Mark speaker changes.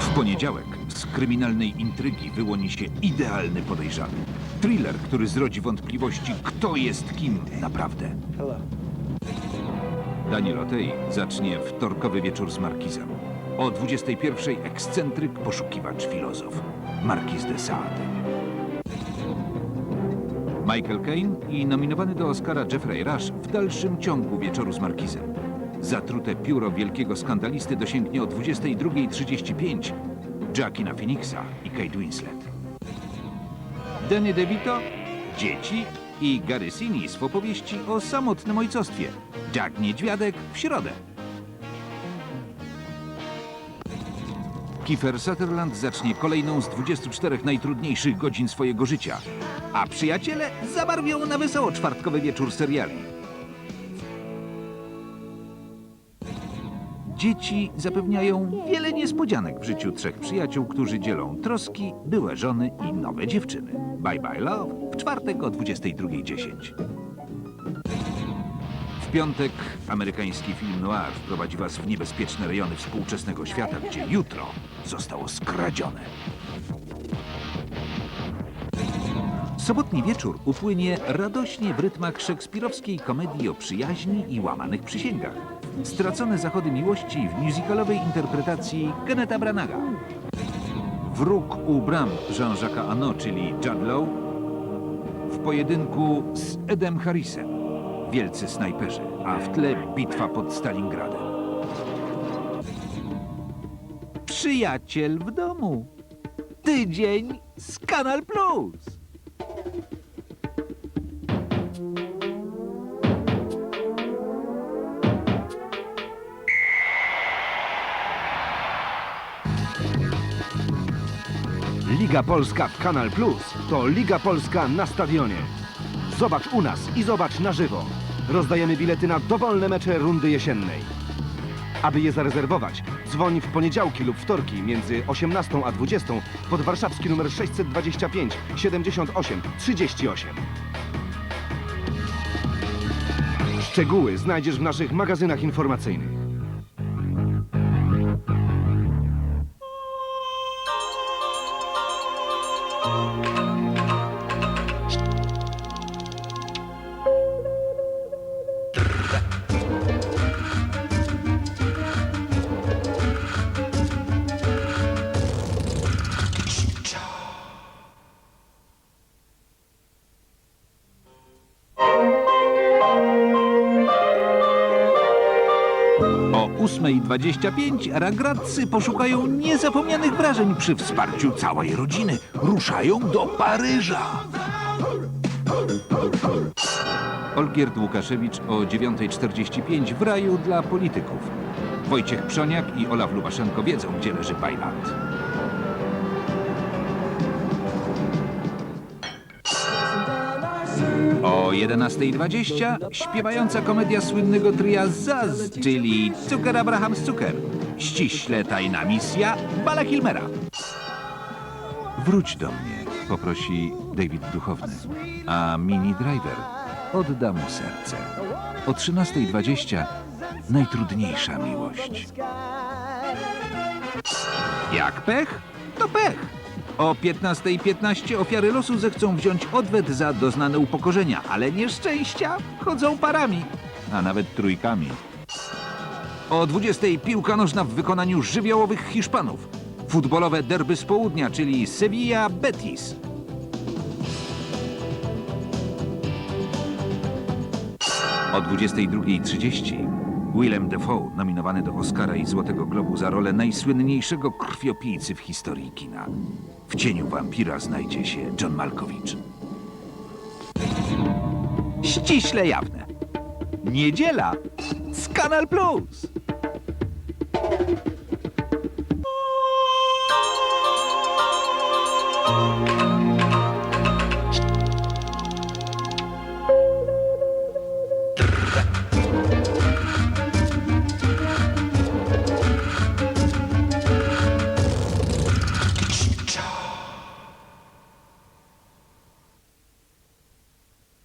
Speaker 1: W poniedziałek z kryminalnej intrygi wyłoni się idealny podejrzany. Thriller, który zrodzi wątpliwości, kto jest kim naprawdę. Daniel Otey zacznie wtorkowy wieczór z Markizem. O 21.00 ekscentryk, poszukiwacz, filozof. Markiz de Sade. Michael Caine i nominowany do Oscara Jeffrey Rush w dalszym ciągu wieczoru z Markizem. Zatrute pióro wielkiego skandalisty dosięgnie o 22.35 Jackina Phoenixa i Kate Winslet. Danny DeVito, dzieci i Gary Sinise w opowieści o samotnym ojcostwie. Jack Niedźwiadek w środę. Kiefer Sutherland zacznie kolejną z 24 najtrudniejszych godzin swojego życia, a przyjaciele zabarwią na wesoło czwartkowy wieczór seriali. Dzieci zapewniają wiele niespodzianek w życiu trzech przyjaciół, którzy dzielą troski, byłe żony i nowe dziewczyny. Bye Bye Love w czwartek o 22.10. W piątek amerykański film noir wprowadzi was w niebezpieczne rejony współczesnego świata, gdzie jutro zostało skradzione. Sobotni wieczór upłynie radośnie w rytmach szekspirowskiej komedii o przyjaźni i łamanych przysięgach. Stracone zachody miłości w musicalowej interpretacji Kenneta Branaga. Wróg u bram Jean-Jacques Anno, czyli Judd Law, w pojedynku z Edem Harrisem. Wielcy snajperzy, a w tle bitwa pod Stalingradem. Przyjaciel w domu. Tydzień z Kanal Plus.
Speaker 2: Liga Polska w Kanal Plus to Liga Polska na stadionie. Zobacz u nas i zobacz na żywo. Rozdajemy bilety na dowolne mecze rundy jesiennej. Aby je zarezerwować, dzwoń w poniedziałki lub wtorki między 18 a 20 pod warszawski numer 625 78 38. Szczegóły znajdziesz w naszych magazynach informacyjnych.
Speaker 1: O 8.25 ragradcy poszukają niezapomnianych wrażeń przy wsparciu całej rodziny. Ruszają do Paryża. Olgierd Łukaszewicz o 9.45 w raju dla polityków. Wojciech Przoniak i Olaf Lubaszenko wiedzą, gdzie leży Bajland. O 11.20 śpiewająca komedia słynnego tria Zaz, czyli Cuker Abraham z Cuker. Ściśle tajna misja Bala Kilmera. Wróć do mnie, poprosi David Duchowny, a Mini Driver odda mu serce. O 13.20 najtrudniejsza miłość. Jak pech, to pech. O 15.15 ofiary losu zechcą wziąć odwet za doznane upokorzenia, ale nieszczęścia chodzą parami, a nawet trójkami. O 20.00 piłka nożna w wykonaniu żywiołowych Hiszpanów. Futbolowe derby z południa, czyli Sevilla Betis. O 22.30 Willem Dafoe nominowany do Oscara i Złotego Globu za rolę najsłynniejszego krwiopijcy w historii kina. W cieniu wampira znajdzie się John Malkowicz. Ściśle jawne. Niedziela z Kanal Plus.